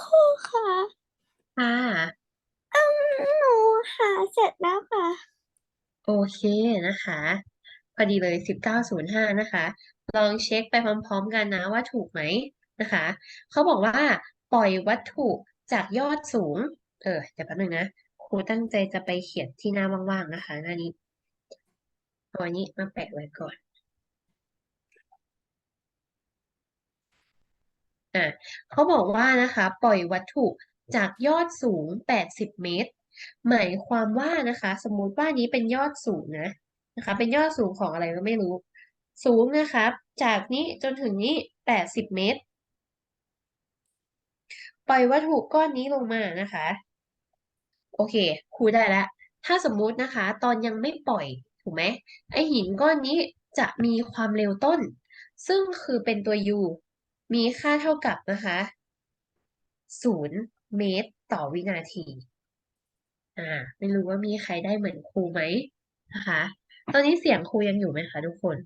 ครูค่ะค่ะ อืมหนูหาเสร็จแล้วค่ะ โอเคนะคะ พอดีเลยสิบเก้าศูนย์ห้านะคะ ลองเช็คไปพร้อมๆกันนะว่าถูกไหมนะคะเขาบอกว่าปล่อยวัตถุจากยอดสูง เออเดี๋ยวแป๊บนึงนะครูตั้งใจจะไปเขียนที่หน้าว่างๆนะคะ หน้านี้เอาอันนี้มาแปะไว้ก่อน อะเขาบอกว่านะคะ ปล่อยวัตถุจากยอดสูง 80 เมตร หมายความว่านะคะ สมมุติว่านี้เป็นยอดสูงนะนะคะ เป็นยอดสูงของอะไรก็ไม่รู้ สูงนะครับจากนี้จนถึงนี้ 80 เมตร ปล่อยวัตถุก้อนนี้ลงมานะคะ โอเคครูได้แล้ว ถ้าสมมุตินะคะ ตอนยังไม่ปล่อยถูกไหมไอหินก้อนนี้จะมีความเร็วต้น ซึ่งคือเป็นตัว u มีค่าเท่ากับนะคะศูนย์เมตรต่อวินาที อ่า ไม่รู้ว่ามีใครได้เหมือนครูไหมนะคะ ตอนนี้เสียงครูยังอยู่ไหมคะทุกคน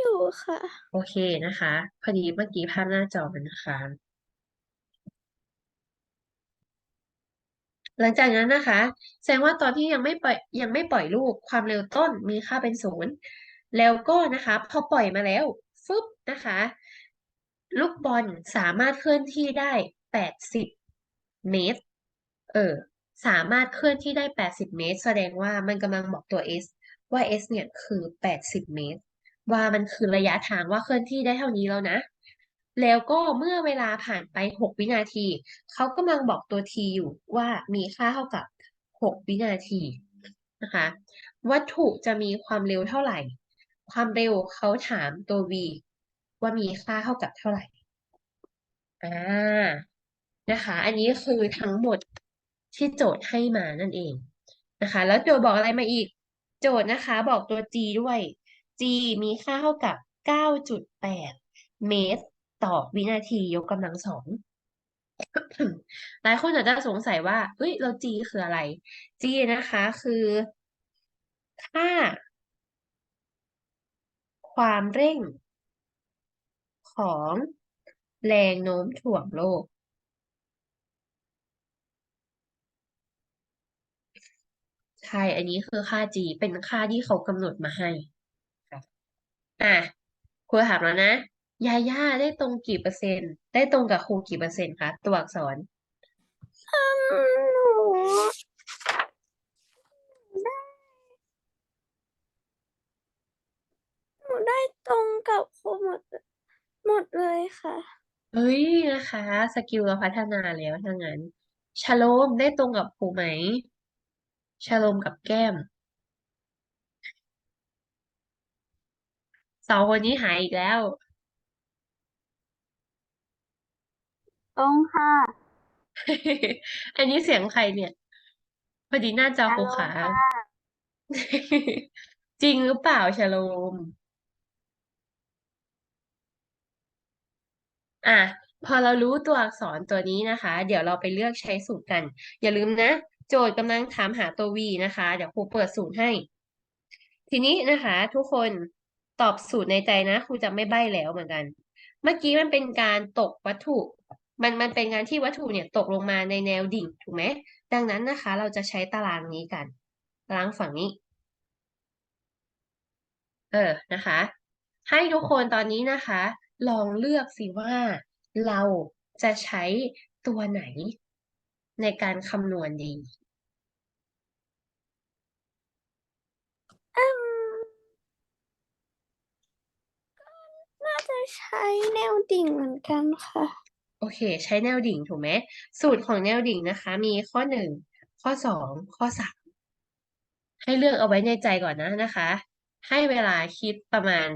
อยู่ค่ะ โอเคนะคะ พอดีเมื่อกี้ภาพหน้าจอมันค้างหลังจากนั้นนะคะ แสดงว่าตอนที่ยังไม่ปล่อยยังไม่ปล่อยลูกความเร็วต้นมีค่าเป็นศูนย์แล้วก็นะคะ พอปล่อยมาแล้วฟึบนะคะ ลูกบอลสามารถเคลื่อนที่ได้80เมตร เออ สามารถเคลื่อนที่ได้80เมตร แสดงว่ามันกำลังบอกตัว s ว่า s เนี่ยคือ80เมตร ว่ามันคือระยะทางว่าเคลื่อนที่ได้เท่านี้แล้วนะ แล้วก็เมื่อเวลาผ่านไป6วินาที เขากำลังบอกตัว t อยู่ว่ามีค่าเท่ากับ6วินาทีนะคะ วัตถุจะมีความเร็วเท่าไหร่ ความเร็วเขาถามตัว v ว่ามีค่าเท่ากับเท่าไหร่ อ่า นะคะ อันนี้คือทั้งหมดที่โจทย์ให้มานั่นเองนะคะ แล้วโจทย์บอกอะไรมาอีก โจทย์นะคะ บอกตัว g ด้วย g มีค่าเท่ากับ 9.8 เมตรต่อวินาทียกกำลังสองหลายคนอาจจะสงสัยว่า เฮ้ย เรา g คืออะไร g นะคะ คือ ค่า ความเร่ง ของแรงโน้มถ่วงโลก ใช่ อันนี้คือค่า g เป็นค่าที่เขากำหนดมาให้ค่ะอะครูถามแล้วนะ ยาย่าได้ตรงกี่เปอร์เซ็นต์ ได้ตรงกับครูกี่เปอร์เซ็นต์คะตัวอักษรได้หนูได้ตรงกับครูหมด หมดเลยค่ะเฮ้ยนะคะ สกิลเราพัฒนาแล้วถ้างั้นชโลมได้ตรงกับครูไหมชโลมกับแก้มสองคนนี้หายอีกแล้ว ตรงค่ะอันนี้เสียงใครเนี่ย พอดีหน้าจอชครูโลมขาวค่ะจริงหรือเปล่าชโลม อะพอเรารู้ตัวอักษรตัวนี้นะคะ เดี๋ยวเราไปเลือกใช้สูตรกัน อย่าลืมนะ โจทย์กำลังถามหาตัว v นะคะ เดี๋ยวครูเปิดสูตรให้ ทีนี้นะคะ ทุกคนตอบสูตรในใจนะครูจะไม่ใบ้แล้วเหมือนกัน เมื่อกี้มันเป็นการตกวัตถุ มันมันเป็นการที่วัตถุเนี่ยตกลงมาในแนวดิ่งถูกไหมดังนั้นนะคะ เราจะใช้ตารางนี้กันตารางฝั่งนี้ เออนะคะ ให้ทุกคนตอนนี้นะคะ ลองเลือกสิว่าเราจะใช้ตัวไหนในการคำนวณดีอืมก็น่าจะใช้แนวดิ่งเหมือนกันค่ะ โอเค ใช้แนวดิ่งถูกไหมสูตรของแนวดิ่งนะคะ มีข้อหนึ่งข้อสองข้อสามให้เลือกเอาไว้ในใจก่อนนะนะคะ ให้เวลาคิดประมาณ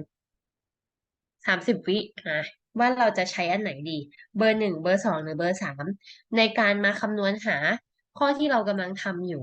สามสิบวิอะว่าเราจะใช้อันไหนดี เบอร์หนึ่งเบอร์สองหรือเบอร์สามในการมาคำนวณหาข้อที่เรากำลังทำอยู่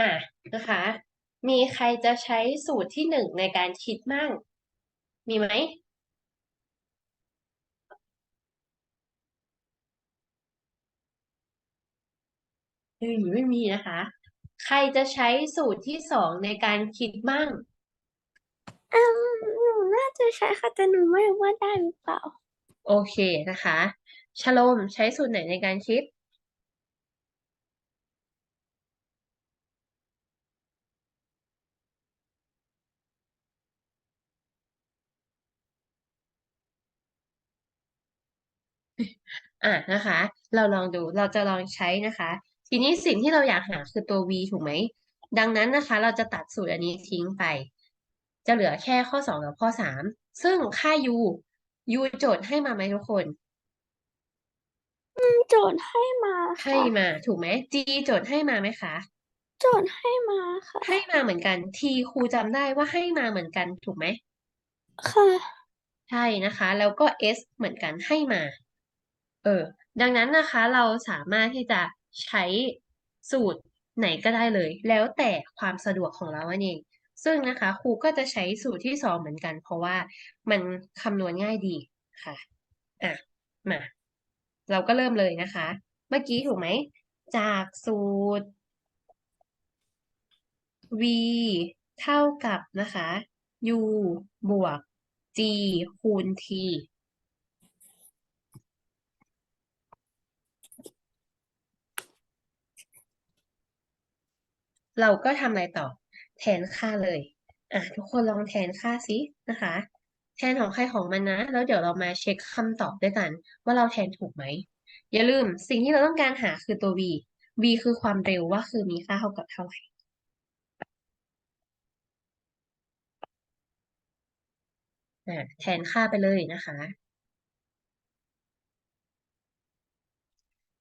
อะนะคะ มีใครจะใช้สูตรที่หนึ่งในการคิดมั่ง มีไหมเฮ้ยไม่มีนะคะ ใครจะใช้สูตรที่สองในการคิดมั่ง อืมหนูน่าจะใช้ค่ะแต่หนูไม่รู้ว่าได้หรือเปล่า โอเคนะคะ ชโลมใช้สูตรไหนในการคิด อะนะคะ เราลองดูเราจะลองใช้นะคะ ทีนี้สิ่งที่เราอยากหาคือตัว v ถูกไหม ดังนั้นนะคะ เราจะตัดสูตรอันนี้ทิ้งไป จะเหลือแค่ข้อสองกับข้อสามซึ่งค่า u u โจทย์ให้มาไหมทุกคนโจทย์ให้มาให้ค่ะมาถูกไหม g โจทย์ให้มาไหมคะโจทย์ให้มาค่ะ ให้มาเหมือนกัน t ครูจำได้ว่าให้มาเหมือนกันถูกไหมค่ะใช่นะคะ แล้วก็ s เหมือนกันให้มา เออ ดังนั้นนะคะเราสามารถที่จะใช้สูตรไหนก็ได้เลย แล้วแต่ความสะดวกของเราเอง ซึ่งนะคะครูก็จะใช้สูตรที่สองเหมือนกัน เพราะว่ามันคำนวณง่ายดีค่ะอะมา เราก็เริ่มเลยนะคะ เมื่อกี้ถูกไหม จากสูตร v เท่ากับนะคะ u บวก g คูณ t เราก็ทำอะไรต่อ แทนค่าเลย อะทุกคนลองแทนค่าสินะคะ แทนของใครของมันนะ แล้วเดี๋ยวเรามาเช็คคำตอบด้วยกัน ว่าเราแทนถูกไหม อย่าลืมสิ่งที่เราต้องการหาคือตัว v v คือความเร็วว่าคือมีค่าเท่ากับเท่าไหร่แทนค่าไปเลยนะคะ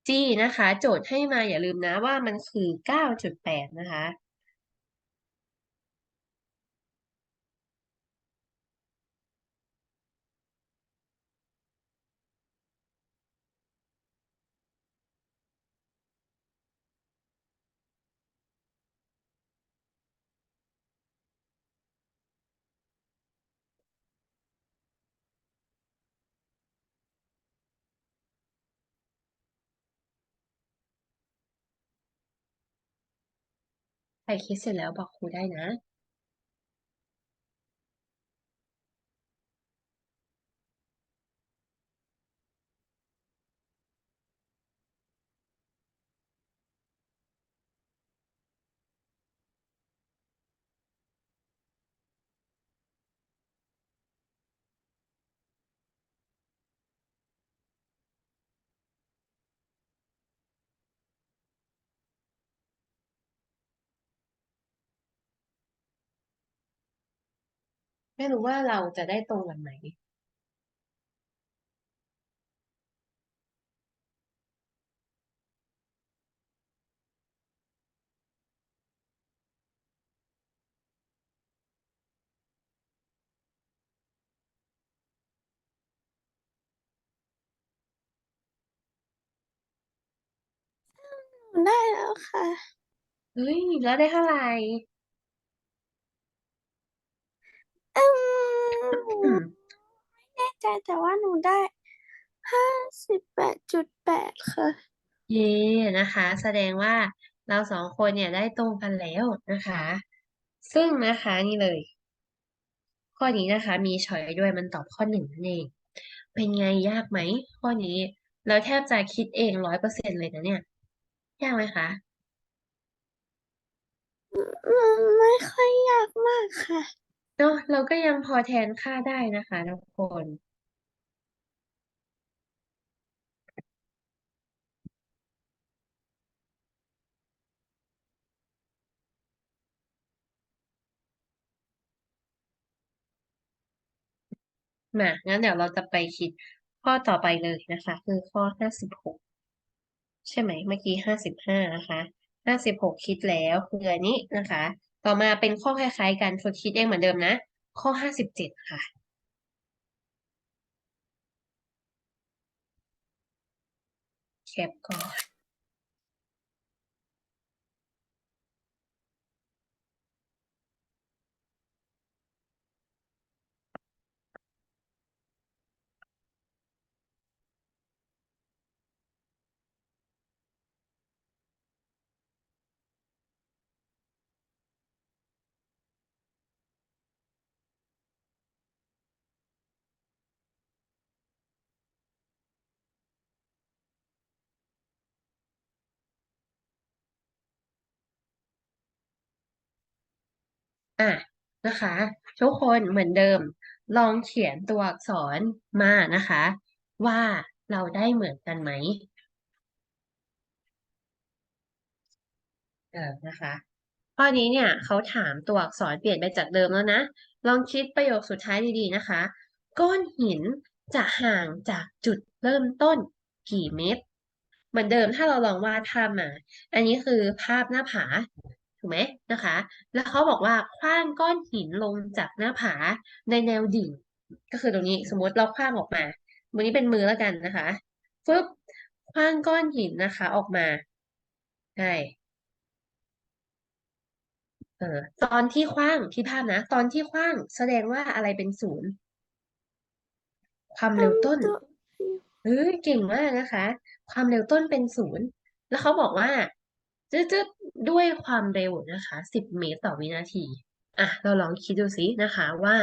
g นะคะ โจทย์ให้มาอย่าลืมนะว่ามันคือเก้าจุดแปดนะคะ ใครคิดเสร็จแล้วบอกครูได้นะ ไม่รู้ว่าเราจะได้ตรงกันไหมได้แล้วค่ะ เฮ้ย แล้วได้เท่าไหร่ อือืมมแน่ใจแต่ว่าหนูได้ห้าสิบแปดจุดแปดค่ะ เย่นะคะ แสดงว่าเราสองคนเนี่ยได้ตรงกันแล้วนะคะ ซึ่งนะคะนี่เลย ข้อนี้นะคะ มีช้อยด้วยมันตอบข้อหนึ่งนั่นเอง เป็นไงยากไหม ข้อนี้เราแทบจะคิดเองร้อยเปอร์เซ็นต์เลยนะเนี่ย ยากไหมคะอืมไม่ค่อยยากมากค่ะ เนาะเราก็ยังพอแทนค่าได้นะคะทุกคน มางั้นเดี๋ยวเราจะไปคิดข้อต่อไปเลยนะคะ คือข้อห้าสิบหกใช่ไหมเมื่อกี้ห้าสิบห้านะคะห้าสิบหกคิดแล้วคืออันนี้นะคะ ต่อมาเป็นข้อคล้ายๆกันทดคิดเองเหมือนเดิมนะ ข้อห้าสิบเจ็ดค่ะ แคปก่อน อะนะคะทุกคนเหมือนเดิมลองเขียนตัวอักษรมานะคะ ว่าเราได้เหมือนกันไหมเออนะคะข้อนี้เนี่ยเขาถามตัวอักษรเปลี่ยนไปจากเดิมแล้วนะ ลองคิดประโยคสุดท้ายดีๆนะคะ ก้อนหินจะห่างจากจุดเริ่มต้นกี่เมตร เหมือนเดิมถ้าเราลองวาดภาพมา อันนี้คือภาพหน้าผา ถูกไหมนะคะ แล้วเขาบอกว่าขว้างก้อนหินลงจากหน้าผาในแนวดิ่ง ก็คือตรงนี้สมมติเราขว้างออกมามือนี้เป็นมือแล้วกันนะคะฟึบขว้างก้อนหินนะคะ ออกมาใช่เออตอนที่ขว้างที่ภาพนะ ตอนที่ขว้างแสดงว่าอะไรเป็นศูนย์ ความเร็วต้นตัวเฮ้ยเก่งมากนะคะ ความเร็วต้นเป็นศูนย์ แล้วเขาบอกว่า จืดๆด้วยความเร็วนะคะสิบเมตรต่อวินาที อะ เราลองคิดดูสินะคะว่า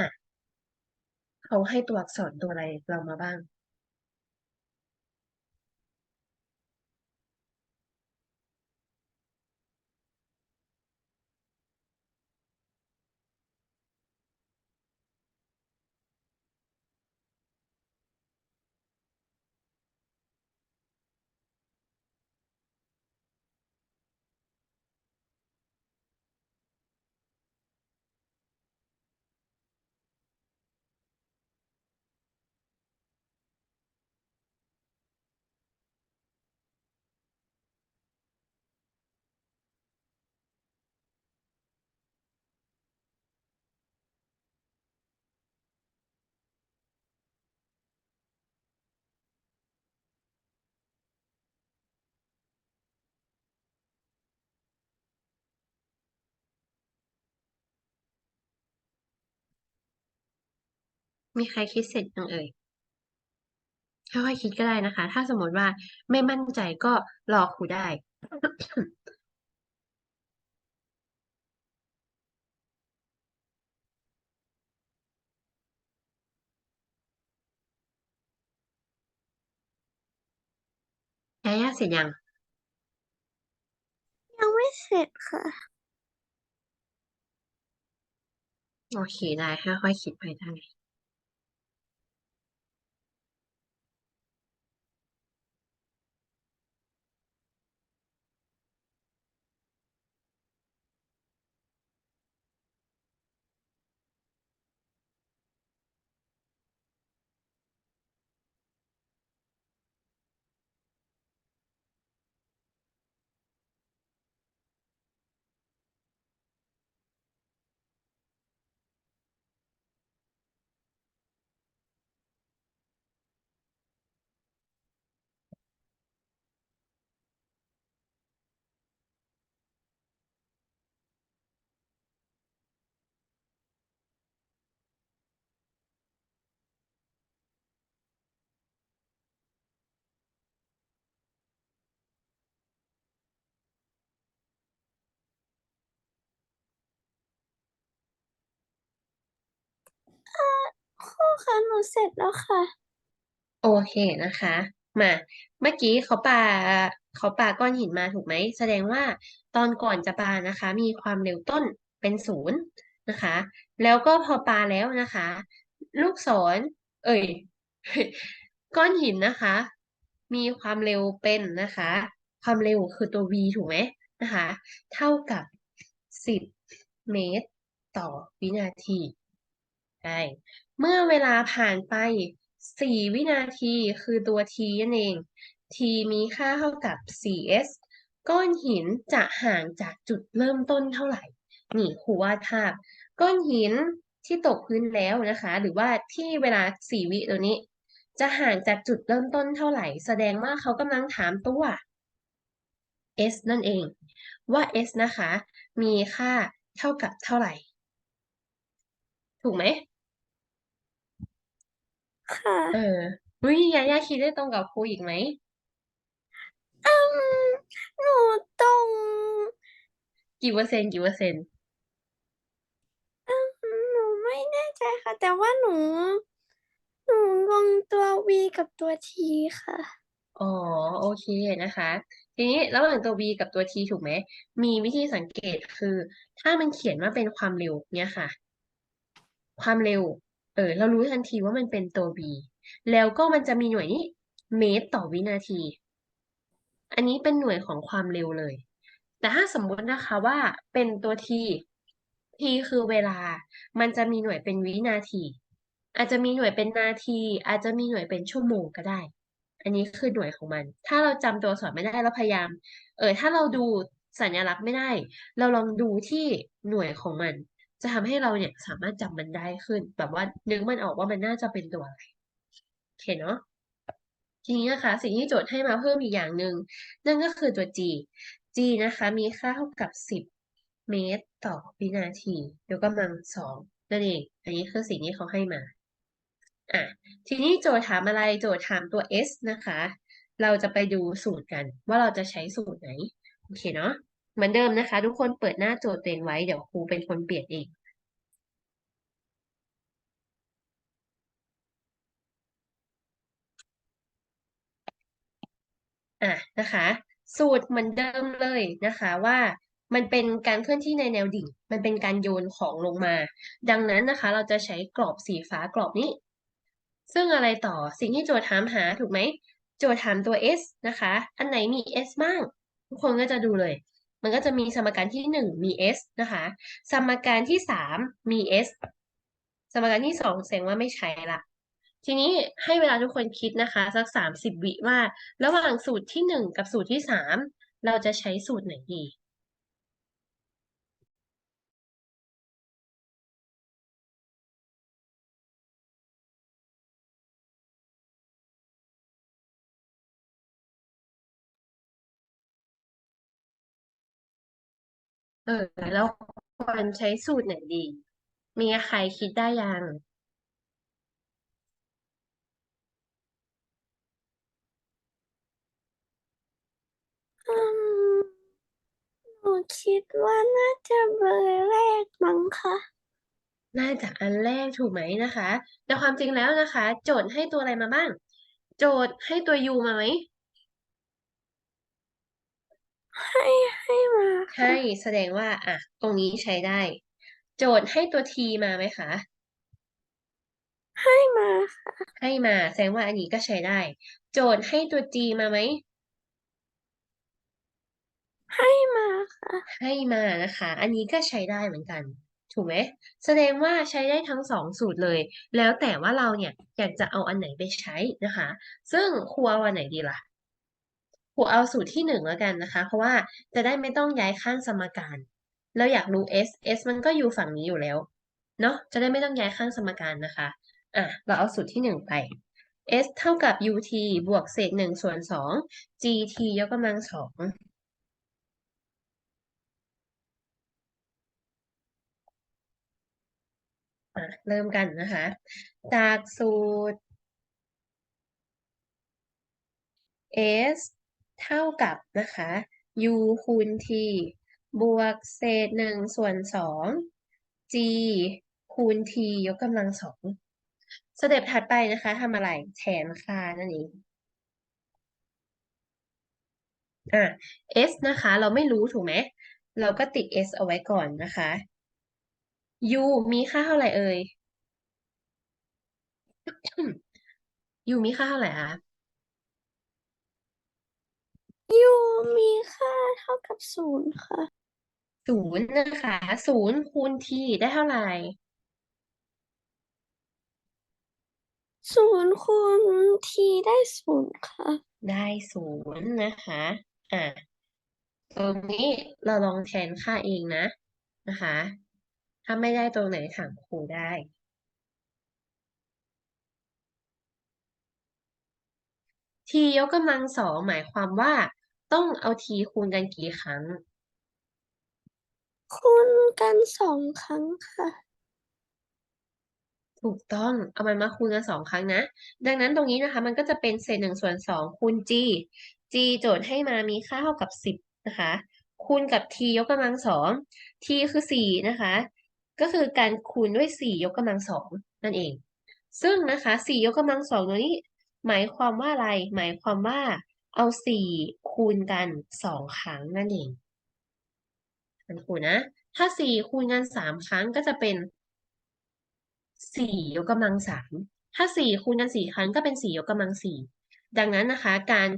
เขาให้ตัวอักษรตัวอะไรเรามาบ้าง มีใครคิดเสร็จยังเอ่ยค่อยๆคิดก็ได้นะคะ ถ้าสมมติว่าไม่มั่นใจก็รอครูได้ ยายาเสร็จยัง ยังไม่เสร็จค่ะ โอเคได้ค่อยๆคิดไปได้ ครูคะหนูเสร็จแล้วค่ะ โอเคนะคะ มา เมื่อกี้เขาปาเขาปาก้อนหินมาถูกไหม แสดงว่าตอนก่อนจะปานะคะ มีความเร็วต้นเป็นศูนย์นะคะ แล้วก็พอปาแล้วนะคะ ลูกศร เอ่ย ก้อนหินนะคะ มีความเร็วเป็นนะคะ ความเร็วคือตัว v ถูกไหมนะคะ เท่ากับสิบเมตรต่อวินาที ใช่ เมื่อเวลาผ่านไป 4 วินาทีคือตัว t นั่นเอง t มีค่าเท่ากับ 4s ก้อนหินจะห่างจากจุดเริ่มต้นเท่าไหร่ นี่ครูวาดภาพ ก้อนหินที่ตกพื้นแล้วนะคะ หรือว่าที่เวลา 4 วิตัวนี้ จะห่างจากจุดเริ่มต้นเท่าไหร่ แสดงว่าเขากำลังถามตัว s นั่นเอง ว่า s นะคะ มีค่าเท่ากับเท่าไหร่ ถูกไหม ค่ะ เออวิยาย่าคิดได้ตรงกับครูอีกไหม อืมหนูตรงกี่เปอร์เซ็นต์กี่เปอร์เซ็นต์อืมหนูไม่แน่ใจค่ะ แต่ว่าหนู หนูงงตัว V กับตัว T ค่ะ อ๋อโอเคนะคะ ทีนี้ระหว่างตัว v กับตัว t ถูกไหม มีวิธีสังเกตคือ ถ้ามันเขียนว่าเป็นความเร็วเนี่ยค่ะ ความเร็ว เออ เรารู้ทันทีว่ามันเป็นตัว v แล้วก็มันจะมีหน่วยนี้ เมตรต่อวินาที อันนี้เป็นหน่วยของความเร็วเลย แต่ถ้าสมมตินะคะว่าเป็นตัว t t คือเวลา มันจะมีหน่วยเป็นวินาที อาจจะมีหน่วยเป็นนาที อาจจะมีหน่วยเป็นชั่วโมงก็ได้ อันนี้คือหน่วยของมัน ถ้าเราจำตัวอักษรไม่ได้เราพยายาม เออถ้าเราดูสัญลักษณ์ไม่ได้ เราลองดูที่หน่วยของมัน จะทำให้เราเนี่ยสามารถจำมันได้ขึ้น แบบว่านึกมันออกว่ามันน่าจะเป็นตัวอะไรโอเคเนาะทีนี้นะคะ สิ่งที่โจทย์ให้มาเพิ่มอีกอย่างหนึ่งนั่นก็คือตัว g g นะคะ มีค่าเท่ากับ 10 เมตรต่อวินาทียกกำลังสองนั่นเอง อันนี้คือสิ่งที่เขาให้มาอะทีนี้โจทย์ถามอะไรโจทย์ถามตัว s นะคะ เราจะไปดูสูตรกัน ว่าเราจะใช้สูตรไหน โอเคเนาะ เหมือนเดิมนะคะ ทุกคนเปิดหน้าโจทย์ตัวเองไว้ เดี๋ยวครูเป็นคนเปลี่ยนเองอะนะคะ สูตรเหมือนเดิมเลยนะคะว่ามันเป็นการเคลื่อนที่ในแนวดิ่ง มันเป็นการโยนของลงมา ดังนั้นนะคะ เราจะใช้กรอบสีฟ้ากรอบนี้ ซึ่งอะไรต่อสิ่งที่โจทย์ถามหาถูกไหม โจทย์ถามตัว s นะคะ อันไหนมี s บ้าง ทุกคนก็จะดูเลย มันก็จะมีสมการที่หนึ่งมี s นะคะ สมการที่สามมี s สมการที่สองแสดงว่าไม่ใช่ละ ทีนี้ให้เวลาทุกคนคิดนะคะ สักสามสิบวิว่า ระหว่างสูตรที่หนึ่งกับสูตรที่สามเราจะใช้สูตรไหนดี เออแล้วควรใช้สูตรไหนดี มีใครคิดได้ยังอืมหนูคิดว่าน่าจะเบอร์แรกมั้งคะน่าจะอันแรกถูกไหมนะคะ แต่ความจริงแล้วนะคะ โจทย์ให้ตัวอะไรมาบ้าง โจทย์ให้ตัว u มาไหม ให้ให้มาค่ะใช่แสดงว่า อะ ตรงนี้ใช้ได้ โจทย์ให้ตัว t มาไหมคะ ให้มาค่ะให้มาแสดงว่าอันนี้ก็ใช้ได้ โจทย์ให้ตัว g มาไหม ให้มาค่ะ ให้มานะคะ อันนี้ก็ใช้ได้เหมือนกัน ถูกไหม แสดงว่าใช้ได้ทั้งสองสูตรเลย แล้วแต่ว่าเราเนี่ยอยากจะเอาอันไหนไปใช้นะคะ ซึ่งครูเอาอันไหนดีล่ะ ครูเอาสูตรที่หนึ่งแล้วกันนะคะ เพราะว่าจะได้ไม่ต้องย้ายข้างสมการ เราอยากรู้ s s มันก็อยู่ฝั่งนี้อยู่แล้ว เนาะจะได้ไม่ต้องย้ายข้างสมการนะคะ อะ เราเอาสูตรที่หนึ่งไป s เท่ากับ ut บวกเศษหนึ่งส่วนสอง gt ยกกำลังสองเริ่มกันนะคะ จากสูตร s เท่ากับนะคะ u คูณ t บวกเศษหนึ่งส่วนสอง g คูณ t ยกกำลังสองสเต็ปถัดไปนะคะทำอะไรแทนค่านั่นเองอะ s นะคะ เราไม่รู้ถูกไหม เราก็ติด s เอาไว้ก่อนนะคะ u มีค่าเท่าไหร่เอ่ย u มีค่าเท่าไหร่คะ u มีค่าเท่ากับศูนย์ค่ะศูนย์นะคะศูนย์คูณ t ได้เท่าไหร่ศูนย์คูณ t ได้ศูนย์ค่ะ ได้ศูนย์นะคะอะตรงนี้เราลองแทนค่าเองนะนะคะ ถ้าไม่ได้ตรงไหนถามครูได้ t ยกกำลังสองหมายความว่า ต้องเอา t คูณกันกี่ครั้ง คูณกันสองครั้งค่ะ ถูกต้องเอามันมาคูณกันสองครั้งนะ ดังนั้นตรงนี้นะคะ มันก็จะเป็นเศษหนึ่งส่วนสองคูณ g g โจทย์ให้มามีค่าเท่ากับสิบนะคะ คูณกับ t ยกกำลังสอง t คือสี่นะคะ ก็คือการคูณด้วยสี่ยกกำลังสองนั่นเอง ซึ่งนะคะสี่ยกกำลังสองตัวนี้ หมายความว่าอะไร หมายความว่า เอาสี่คูณกันสองครั้งนั่นเองอันคูณนะ ถ้าสี่คูณกันสามครั้งก็จะเป็นสี่ยกกำลังสามถ้าสี่คูณกันสี่ครั้งก็เป็นสี่ยกกำลังสี่ดังนั้นนะคะ การ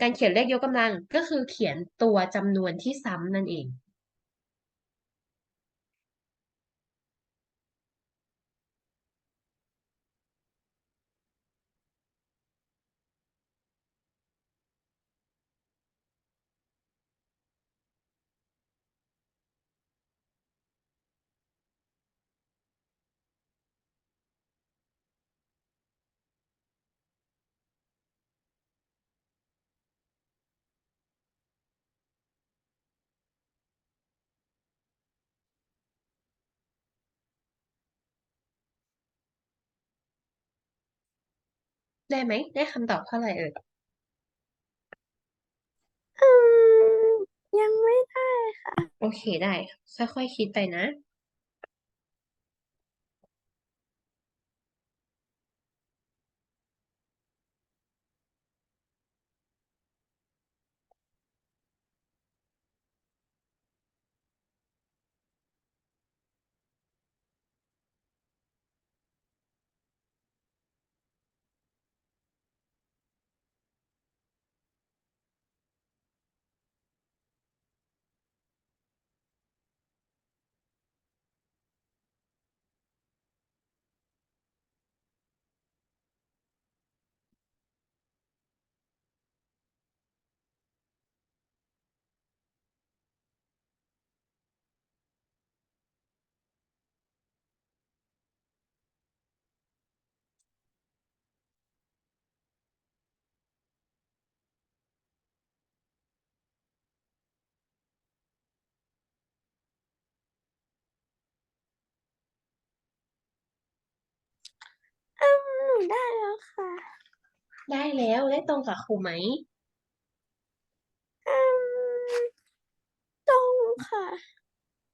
การเขียนเลขยกกำลังก็คือเขียนตัวจำนวนที่ซ้ำนั่นเอง ได้ไหม ได้คำตอบเท่าไหร่เอ่ยอืมยังไม่ได้โอเคได้ ค่อยๆคิดไปนะ อืมหนู ได้แล้วค่ะได้แล้วได้ตรงกับครูไหม อืมตรงค่ะ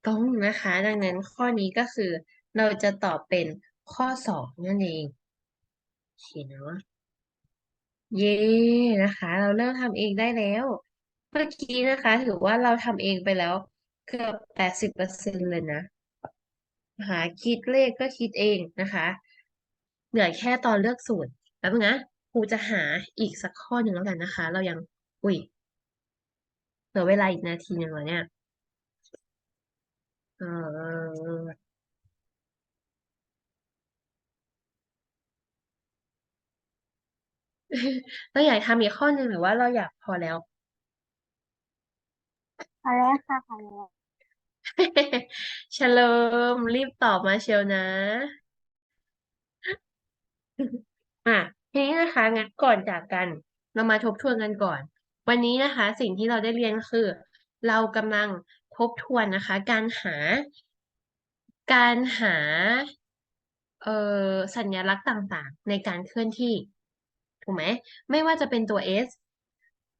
ตรงนะคะ ดังนั้นข้อนี้ก็คือเราจะตอบเป็นข้อสองนั่นเองโอเคเนาะเย้นะคะ เราเริ่มทำเองได้แล้ว เมื่อกี้นะคะ ถือว่าเราทำเองไปแล้วเกือบแปดสิบเปอร์เซ็นต์เลยนะนะคะคิดเลขก็คิดเองนะคะ เหลือแค่ตอนเลือกสูตรแป๊บนึงนะครูจะหาอีกสักข้อหนึ่งแล้วกันนะคะ เรายังอุ้ยเหลือเวลาอีกนาทีหนึ่งแล้วเนี่ยเออเราอยากทำอีกข้อหนึ่งหรือว่าเราอยากพอแล้ว พอแล้วค่ะพอแล้วเฉลิมรีบตอบมาเชียวนะ อะทีนี้นะคะงั้นก่อนจากกัน เรามาทบทวนกันก่อน วันนี้นะคะ สิ่งที่เราได้เรียนคือ เรากำลังทบทวนนะคะ การหา การหาเอ่อสัญลักษณ์ต่างๆ ในการเคลื่อนที่ ถูกไหม ไม่ว่าจะเป็นตัว S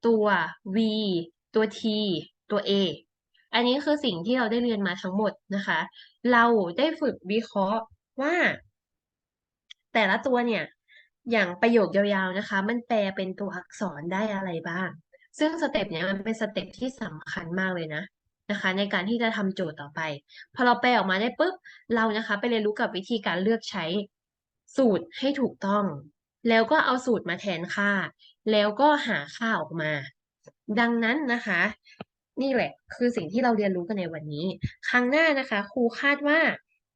ตัว V ตัว T ตัว A อันนี้คือสิ่งที่เราได้เรียนมาทั้งหมดนะคะ เราได้ฝึกวิเคราะห์ว่า แต่ละตัวเนี่ย อย่างประโยคยาวๆนะคะ มันแปลเป็นตัวอักษรได้อะไรบ้าง ซึ่งสเต็ปเนี้ยมันเป็นสเต็ปที่สำคัญมากเลยนะนะคะ ในการที่จะทำโจทย์ต่อไป พอเราแปลออกมาได้ปุ๊บเรานะคะ ไปเรียนรู้กับวิธีการเลือกใช้สูตรให้ถูกต้อง แล้วก็เอาสูตรมาแทนค่า แล้วก็หาค่าออกมา ดังนั้นนะคะ นี่แหละคือสิ่งที่เราเรียนรู้กันในวันนี้ ครั้งหน้านะคะ ครูคาดว่า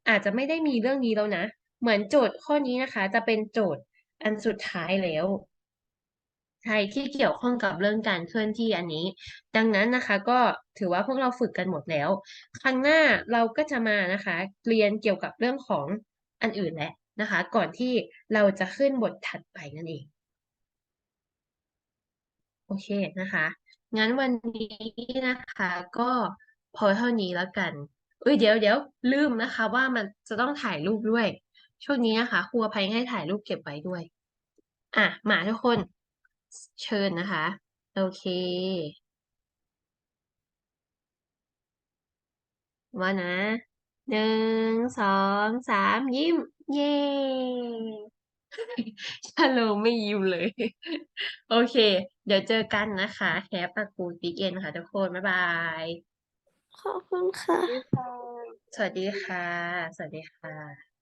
อาจจะไม่ได้มีเรื่องนี้แล้วนะ เหมือนโจทย์ข้อนี้นะคะ จะเป็นโจทย์อันสุดท้ายแล้วใช่ที่เกี่ยวข้องกับเรื่องการเคลื่อนที่อันนี้ ดังนั้นนะคะ ก็ถือว่าพวกเราฝึกกันหมดแล้ว ครั้งหน้าเราก็จะมานะคะ เรียนเกี่ยวกับเรื่องของอันอื่นแหละนะคะ ก่อนที่เราจะขึ้นบทถัดไปนั่นเอง โอเคนะคะ งั้นวันนี้นะคะ ก็พอเท่านี้แล้วกันเอ้ยเดี๋ยวเดี๋ยวลืมนะคะ ว่ามันจะต้องถ่ายรูปด้วย ช่วงนี้นะคะครูอภัยให้ถ่ายรูปเก็บไว้ด้วย อะมาทุกคน เชิญนะคะ โอเค ว่านะหนึ่งสองสามยิ้ม เย้ชาโลไม่ยิ้มเลย โอเค เดี๋ยวเจอกันนะคะ Have a good weekend ค่ะทุกคน บ๊ายบาย ขอบคุณค่ะ สวัสดีค่ะ สวัสดีค่ะ